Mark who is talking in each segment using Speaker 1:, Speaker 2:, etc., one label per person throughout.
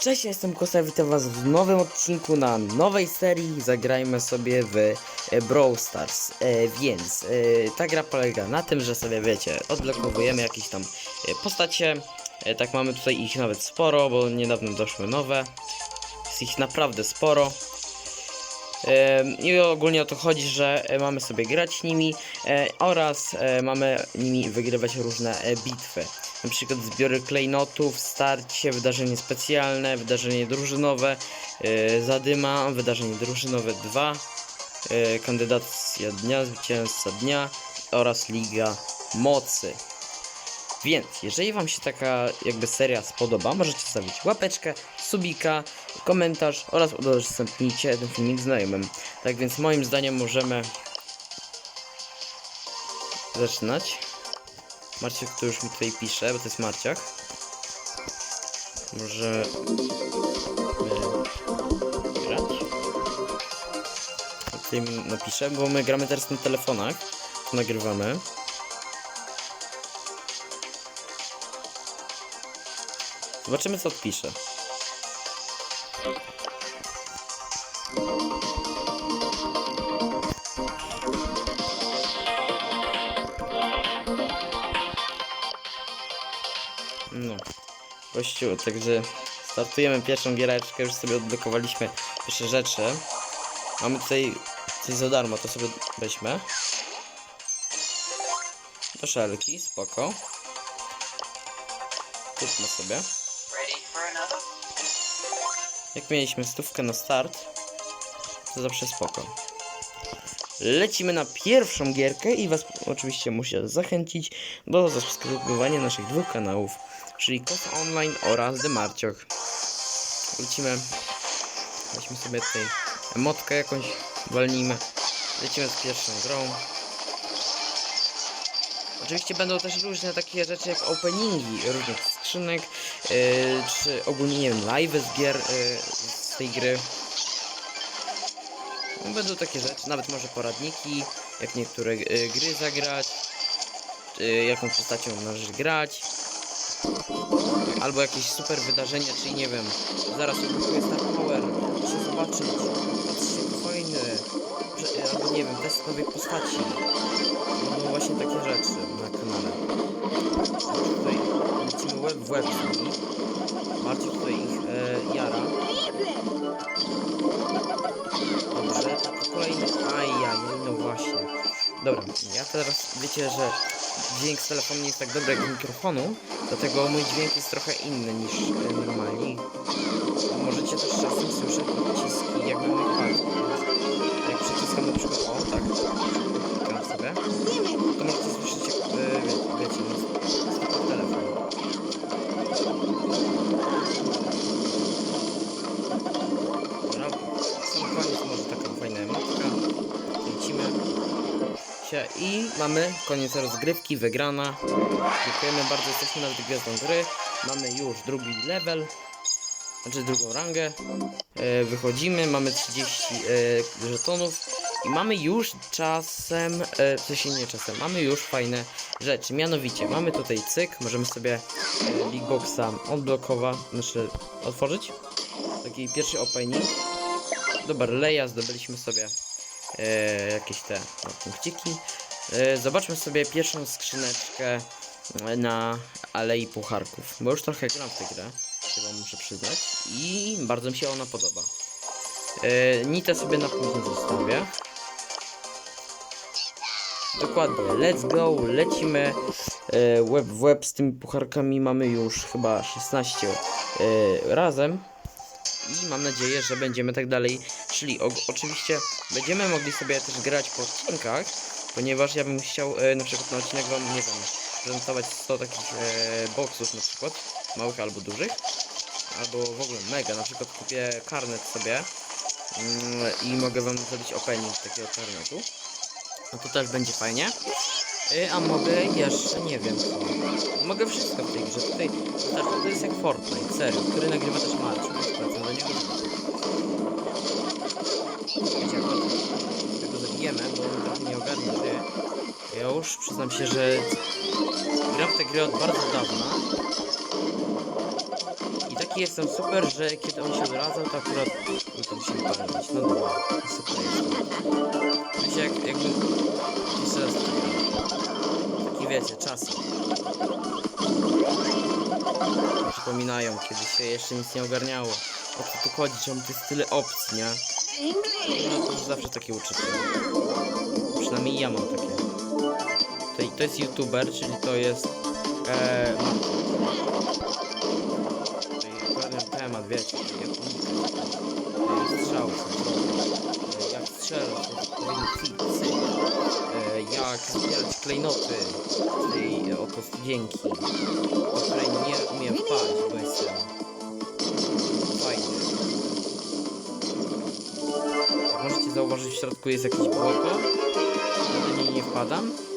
Speaker 1: Cześć, jestem Kosta, witam was w nowym odcinku na nowej serii. Zagrajmy sobie w e, Brawl Stars. E, więc e, ta gra polega na tym, że sobie wiecie, odblokowujemy jakieś tam e, postacie. E, tak mamy tutaj ich nawet sporo, bo niedawno doszły nowe. Jest ich naprawdę sporo. I ogólnie o to chodzi, że e, mamy sobie grać nimi e, oraz e, mamy nimi wygrywać różne bitwy. Na przykład zbiory klejnotów, starcie, wydarzenie specjalne, wydarzenie drużynowe, zadyma, wydarzenie drużynowe 2, e, kandydacja dnia, zwycięzca dnia oraz liga mocy. Więc, jeżeli Wam się taka jakby seria spodoba, możecie zostawić łapeczkę, subika, komentarz oraz udostępnijcie ten filmik znajomym. Tak więc moim zdaniem możemy zaczynać. Marciek to już mi tutaj pisze, bo to jest Marciak. Może grać? Tutaj napiszę, bo my gramy teraz na telefonach. Nagrywamy. Zobaczymy co odpisze. No. Gościu, także startujemy pierwszą giereczkę, już sobie odblokowaliśmy pierwsze rzeczy. Mamy tutaj coś za darmo, to sobie weźmy. Do szelki, spoko. Kupmy sobie. Jak mieliśmy stówkę na start, to zawsze spoko. Lecimy na pierwszą gierkę i Was oczywiście muszę zachęcić do zasubskrybowania naszych dwóch kanałów, czyli Kosa Online oraz The Marciok. Lecimy, weźmy sobie tutaj emotkę jakąś, walnijmy. Lecimy z pierwszą grą. Oczywiście będą też różne takie rzeczy jak openingi różnych skrzynek, yy, czy ogólnie nie wiem, live z gier yy, z tej gry. Będą takie rzeczy, nawet może poradniki, jak niektóre yy, gry zagrać, yy, jaką postacią należy grać. Albo jakieś super wydarzenia, czyli nie wiem, zaraz odblokuje Star Power, muszę zobaczyć, patrzcie, fajny, albo nie wiem, test nowej postaci. No właśnie nimi. Marcin tutaj ich e, jara. Dobrze, kolejny. Ajaj, no właśnie. Dobra, ja teraz wiecie, że dźwięk z telefonu nie jest tak dobry jak z mikrofonu, dlatego mój dźwięk jest trochę inny niż e, normalnie. Możecie też czasem słyszeć odciski jakby moich palców. Mamy koniec rozgrywki, wygrana. Dziękujemy bardzo, jesteśmy nawet gwiazdą gry. Mamy już drugi level, znaczy drugą rangę. E, wychodzimy, mamy 30 e, żetonów i mamy już czasem, e, w sensie nie czasem, mamy już fajne rzeczy. Mianowicie mamy tutaj cyk, możemy sobie e, Big Boxa odblokować, znaczy otworzyć. Taki pierwszy opening. Do Barleya zdobyliśmy sobie e, jakieś te no, punkciki. E, zobaczmy sobie pierwszą skrzyneczkę e, na Alei Pucharków, bo już trochę gram w tę grę, wam muszę przyznać i bardzo mi się ona podoba. E, Nitę sobie na później zostawię. Dokładnie, let's go, lecimy web w web z tymi pucharkami mamy już chyba 16 e, razem i mam nadzieję, że będziemy tak dalej szli. O, oczywiście będziemy mogli sobie też grać po odcinkach, ponieważ ja bym chciał e, na przykład na odcinek wam, nie wiem, prezentować 100 takich e, boxów na przykład, małych albo dużych, albo w ogóle mega, na przykład kupię karnet sobie mm, i mogę wam zrobić opening takiego karnetu. No to też będzie fajnie. Y, A mogę jeszcze, nie wiem co. Mogę wszystko w tej grze. Tutaj to jest jak Fortnite, serio, który nagrywa też Marcin. Wracam do niego. Wiecie, akurat tego zabijemy, bo on trochę nie ogarnia gry. Ja już przyznam się, że gram w tę grę od bardzo dawna. I taki jestem super, że kiedy on się odradzał, to akurat udało mi się wypalić. No dobra, super jestem. Wiecie, jak, jakbym jeszcze raz to. Taki wiecie, czasy. Przypominają, kiedy się jeszcze nic nie ogarniało. O co tu chodzi, czemu to jest tyle opcji, nie? No to zawsze takie uczucie. Przynajmniej ja mam takie. To, to jest youtuber, czyli to jest... E, Czyli ogarniam temat, wiecie, jak strzał, e, jak strzelać, e, jak zbierać klejnoty tej e, oto studzienki, po której nie umiem wpaść, bo jestem fajny. Jak możecie zauważyć, w środku jest jakieś błoto, niej nie wpadam.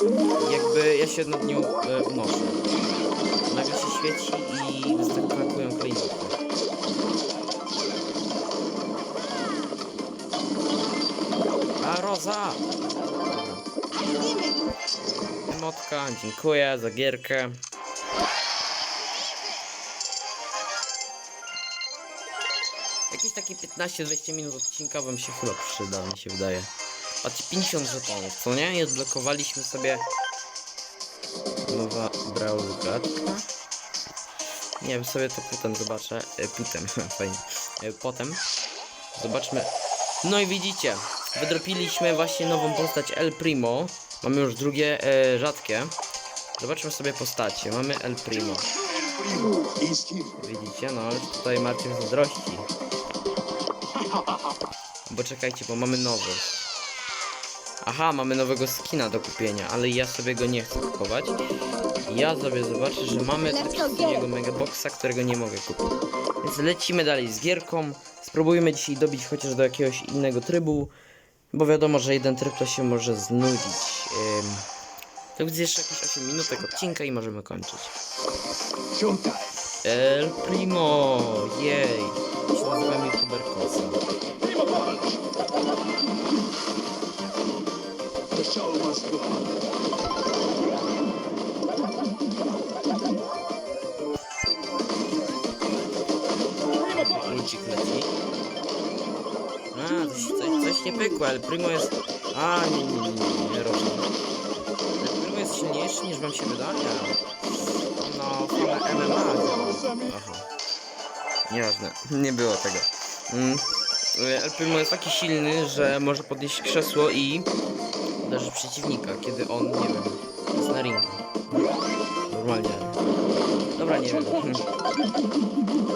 Speaker 1: Jakby ja się nad nią e, unoszę. Nagle się świeci i wyskakują klejnoty. A Roza! Emotka, dziękuję za gierkę. Jakieś takie 15-20 minut odcinka wam się chyba przyda, mi się wydaje. Patrzcie, 50 żetonów, co nie? I odblokowaliśmy sobie nowa brawlatka. Nie wiem, sobie to potem zobaczę. E, potem, fajnie. E, potem zobaczmy. No i widzicie, wydropiliśmy właśnie nową postać El Primo. Mamy już drugie e, rzadkie. Zobaczmy sobie postacie. Mamy El Primo. Widzicie, no ale tutaj Marcin zazdrości. Bo czekajcie, bo mamy nowy. Aha, mamy nowego skina do kupienia, ale ja sobie go nie chcę kupować. Ja sobie zobaczę, że mamy też jego megaboxa, którego nie mogę kupić. Więc lecimy dalej z gierką. Spróbujmy dzisiaj dobić chociaż do jakiegoś innego trybu, bo wiadomo, że jeden tryb to się może znudzić. Ym... To widzę jeszcze jakieś 8 minutek odcinka i możemy kończyć. El Primo, jej. Się nazywam youtuber Kosa.
Speaker 2: Show must go on.
Speaker 1: Lucik leci. A, coś, coś, coś nie pykło, ale Primo jest... A, nie, nie, nie, nie, nie rozumiem. Ale Primo jest silniejszy niż wam się wydaje. No, fala MMA. Aha. Nieważne, nie było tego. Mm. El Primo jest taki silny, że może podnieść krzesło i uderzyć przeciwnika, kiedy on, nie wiem, jest na ringu. Normalnie. Dobra, nie wiem.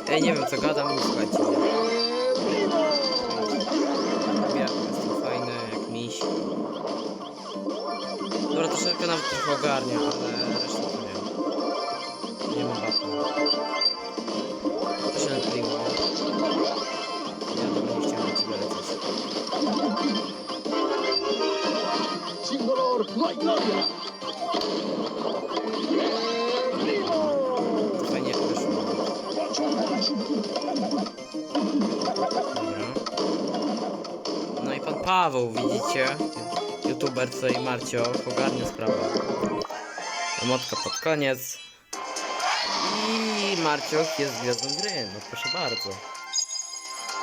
Speaker 1: Ej, nie wiem co gadam, słuchajcie. Ja jestem fajny, jak miś. Dobra, troszeczkę nawet trochę ogarnia, ale resztę to nie. Nie ma bata. Proszę primo. Ja dobra, nie chciałem na ciebie lecieć. Fajnie wyszło. Dobra. No i pan Paweł, widzicie? YouTuber tutaj Marcio ogarnia sprawę. Emotka pod koniec. I Marcioch jest gwiazdą gry, no proszę bardzo.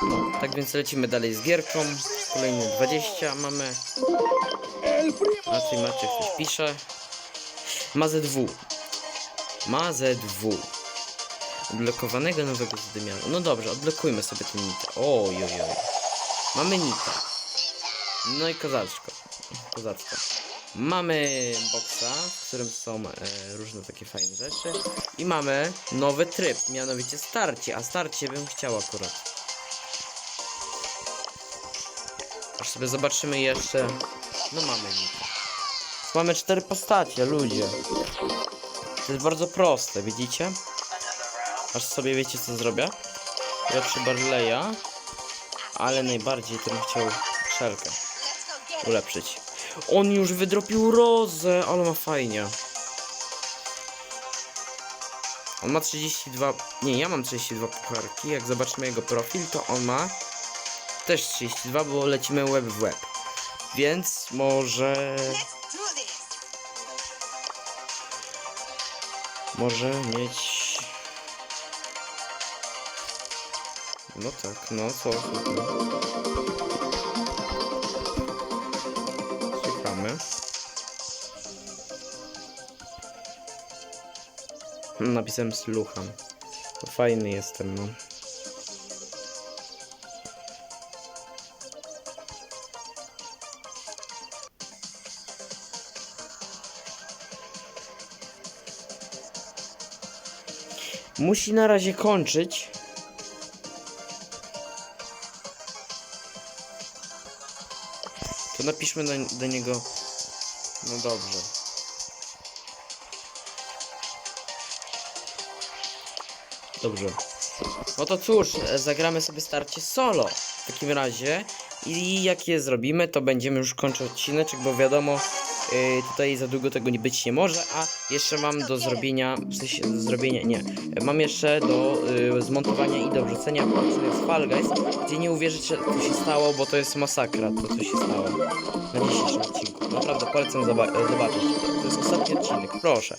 Speaker 1: No, tak więc lecimy dalej z gierką. Kolejne 20 mamy.
Speaker 2: El primo.
Speaker 1: Raczej Marcioch coś pisze. Ma ZW. Ma ZW. Odblokowanego nowego zadymiaru. No dobrze, odblokujmy sobie ten nitę. Oj, oj, oj. Mamy nitę. No i kozaczko. Kozacko. Mamy boxa, w którym są e, różne takie fajne rzeczy. I mamy nowy tryb, mianowicie starcie. A starcie bym chciał akurat. Aż sobie zobaczymy jeszcze. No mamy nitę. Mamy cztery postacie, ludzie. To jest bardzo proste, widzicie? Aż sobie wiecie co zrobię? Lepszy Barleya, ale najbardziej to bym chciał szelkę ulepszyć. On już wydropił rozę, ale ma fajnie. On ma 32, nie ja mam 32 pucharki, jak zobaczymy jego profil to on ma też 32, bo lecimy łeb w łeb. Więc może... Może mieć No tak, no co? słucham. Słuchamy. Napisałem słucham. Fajny jestem, no. Musi na razie kończyć. To napiszmy do, do niego. No dobrze. Dobrze. No to cóż, zagramy sobie starcie solo. W takim razie. I jak je zrobimy, to będziemy już kończyć odcineczek, bo wiadomo, y, tutaj za długo tego nie być nie może, a jeszcze mam do zrobienia, w sensie do zrobienia, nie, mam jeszcze do y, zmontowania i do wrzucenia odcinek z Fall Guys, gdzie nie uwierzycie, co się stało, bo to jest masakra, to co się stało na dzisiejszym odcinku. Naprawdę polecam zoba- zobaczyć. To jest ostatni odcinek, proszę.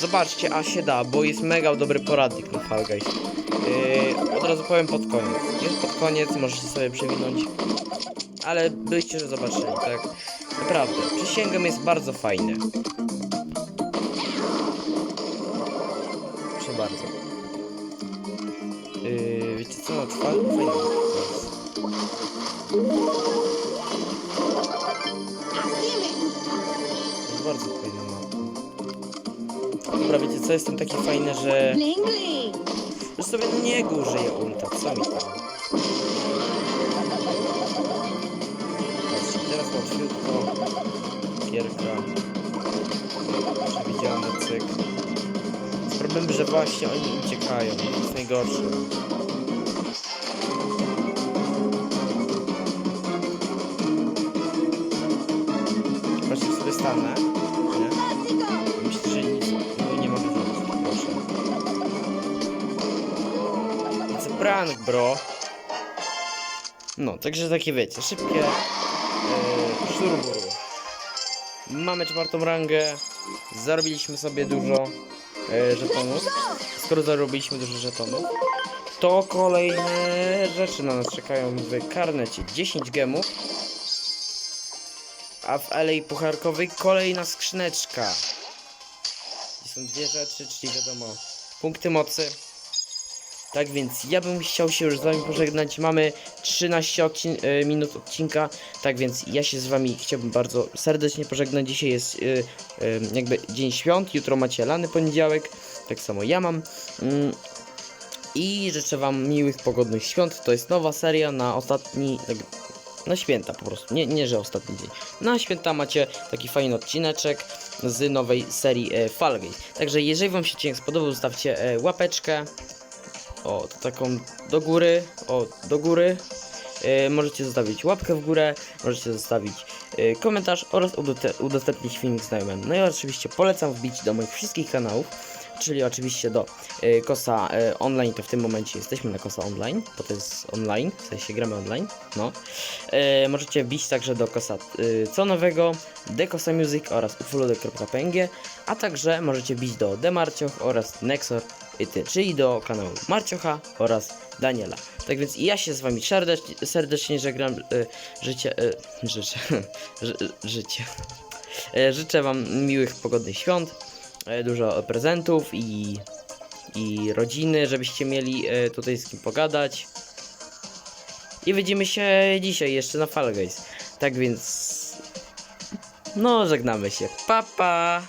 Speaker 1: Zobaczcie, a się da, bo jest mega dobry poradnik na Fall Guys. Yy, od razu powiem pod koniec. Jest pod koniec, możecie sobie przewinąć. Ale byście, że zobaczyli, tak? Naprawdę, przysięgam jest bardzo fajny. Proszę bardzo. Yy, wiecie co, no, trwa? Fajny jest. Jest bardzo fajna mapa. Dobra, wiecie co, jestem taki fajny, że... Że sobie niego użyję ulta, co mi tam? Łatwiutko. Gierka. Przewidziany cyk. Jest problem, że właśnie oni uciekają. To jest najgorsze. Jak sobie stanę. Prank, bro. No, także takie wiecie, szybkie yy, Mamy czwartą rangę. Zarobiliśmy sobie dużo yy, żetonów. Skoro zarobiliśmy dużo żetonów, to kolejne rzeczy na nas czekają w karnecie. 10 gemów. A w alei pucharkowej kolejna skrzyneczka. I są dwie rzeczy, czyli wiadomo, punkty mocy. Tak więc ja bym chciał się już z wami pożegnać. Mamy 13 odcin e, minut odcinka, tak więc ja się z wami chciałbym bardzo serdecznie pożegnać. Dzisiaj jest e, e, jakby dzień świąt, jutro macie lany poniedziałek, tak samo ja mam. Mm, I życzę wam miłych, pogodnych świąt. To jest nowa seria na ostatni, tak, na święta po prostu, nie, nie że ostatni dzień. Na święta macie taki fajny odcineczek z nowej serii e, Fall. Także jeżeli wam się odcinek spodobał, zostawcie e, łapeczkę. O, taką do góry, o, do góry. E, możecie zostawić łapkę w górę, możecie zostawić e, komentarz oraz udostępnić filmik znajomym. No i oczywiście polecam wbić do moich wszystkich kanałów, czyli oczywiście do e, Kosa e, Online, to w tym momencie jesteśmy na Kosa Online, bo to jest online, w sensie gramy online, no. E, możecie wbić także do Kosa e, Co Nowego, Dekosa Music oraz ufolodę.png, a także możecie wbić do Demarcioch oraz Nexor czyli do kanału Marciocha oraz Daniela. Tak więc ja się z wami serdecznie, serdecznie żegnam, e, życie, e, życzę, ży, życie. E, życzę wam miłych, pogodnych świąt, dużo prezentów i, i rodziny, żebyście mieli tutaj z kim pogadać. I widzimy się dzisiaj jeszcze na Fall Guys. Tak więc, no żegnamy się. Pa pa!